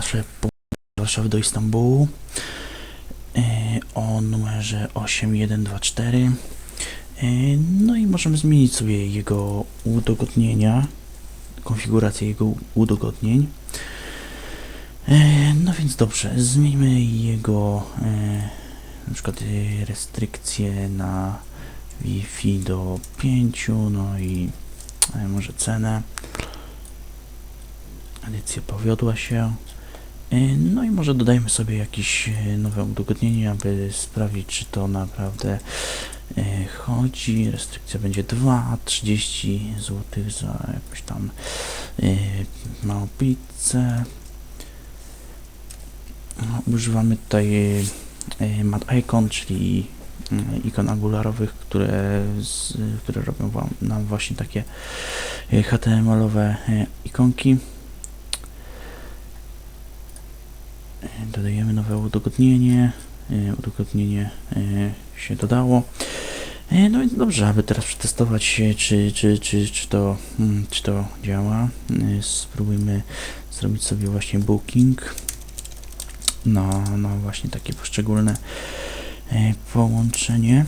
nasze Warszawy do Istambułu e, o numerze 8124. E, No i możemy zmienić sobie jego udogodnienia, konfigurację jego udogodnień. E, No więc dobrze, zmieńmy jego na przykład restrykcje na Wi-Fi do 5, no i może cenę. Edycja powiodła się. E, No i może dodajmy sobie jakieś e, nowe udogodnienie, aby sprawdzić, czy to naprawdę e, chodzi. Restrykcja będzie 2, 30 zł za jakąś tam małą pizzę. No, używamy tutaj mat icon, czyli ikon angularowych, które, z, które robią nam właśnie takie HTML-owe ikonki. E, Dodajemy nowe udogodnienie. E, Udogodnienie e, się dodało. E, No więc dobrze, aby teraz przetestować, czy, czy, czy, czy, to, mm, czy to działa. Spróbujmy zrobić sobie właśnie booking na, na właśnie takie poszczególne połączenie.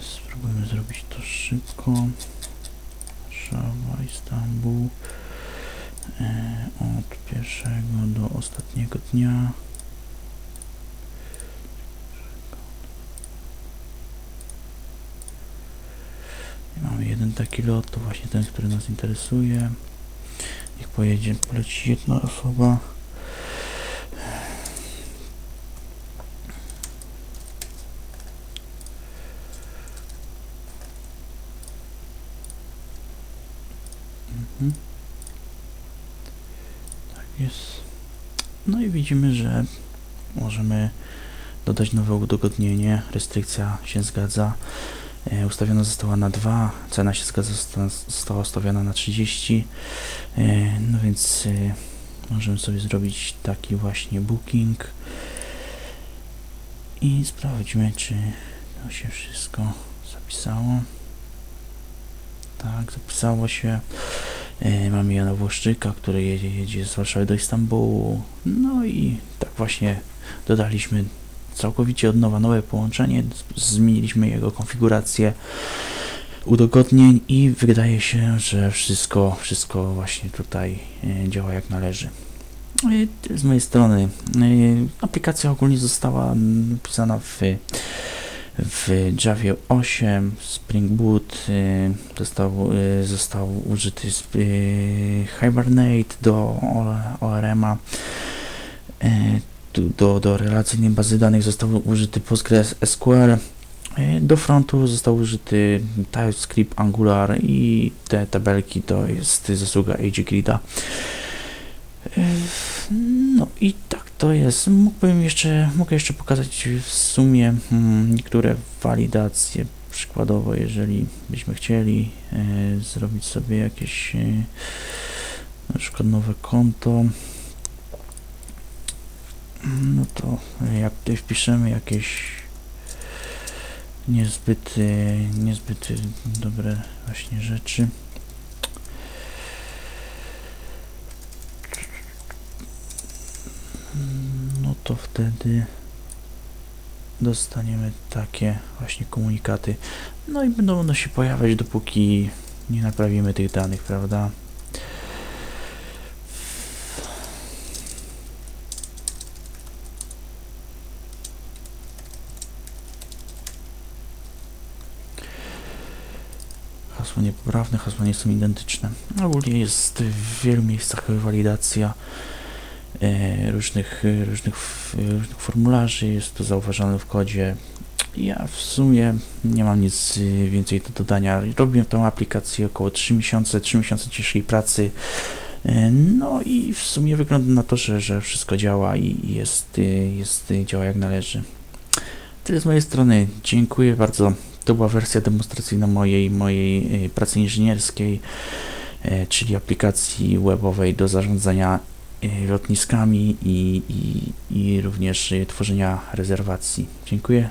Spróbujmy zrobić to szybko. Warszawa, Istanbul. E, od pierwszego do ostatniego dnia. I Mamy jeden taki lot, to właśnie ten, który nas interesuje. Niech pojedzie, poleci jedna osoba. Jest. No i widzimy, że możemy dodać nowe udogodnienie. Restrykcja się zgadza. E, ustawiona została na 2, cena się zgadza, zosta- została ustawiona na 30. E, no więc e, możemy sobie zrobić taki właśnie booking i sprawdźmy, czy to się wszystko zapisało. Tak, zapisało się. E, mamy Jana Włoszczyka, który jedzie, jedzie z Warszawy do Istambułu. No i tak właśnie dodaliśmy całkowicie od nowa nowe połączenie, zmieniliśmy jego konfigurację udogodnień i wydaje się, że wszystko, wszystko właśnie tutaj e, działa jak należy. E, Z mojej strony aplikacja ogólnie została napisana w, w Javie 8, Spring Boot, e, został, e, został użyty e, Hibernate do ORM-a. Do, do relacyjnej bazy danych został użyty PostgreSQL. E, Do frontu został użyty TypeScript, Angular i te tabelki to jest zasługa AGGrida. E, No i tak to jest. Mógłbym jeszcze, mogę jeszcze pokazać w sumie mm, niektóre walidacje. Przykładowo, jeżeli byśmy chcieli e, zrobić sobie jakieś e, na przykład nowe konto, no to jak tutaj wpiszemy jakieś niezbyt, e, niezbyt dobre właśnie rzeczy. No to wtedy dostaniemy takie właśnie komunikaty. No i będą one się pojawiać dopóki nie naprawimy tych danych, prawda? Hasło niepoprawne, hasła nie są identyczne. Ogólnie jest w wielu miejscach walidacja różnych, e, różnych, f- różnych formularzy, jest to zauważalne w kodzie. Ja w sumie nie mam nic e, więcej do dodania. Robię tą aplikację około 3 miesiące, 3 miesiące ciężkiej pracy. E, No i w sumie wygląda na to, że, że wszystko działa i jest, e, jest, e, działa jak należy. Tyle z mojej strony. Dziękuję bardzo. To była wersja demonstracyjna mojej, mojej pracy inżynierskiej, e, czyli aplikacji webowej do zarządzania lotniskami i, i, i również e, tworzenia rezerwacji. Dziękuję.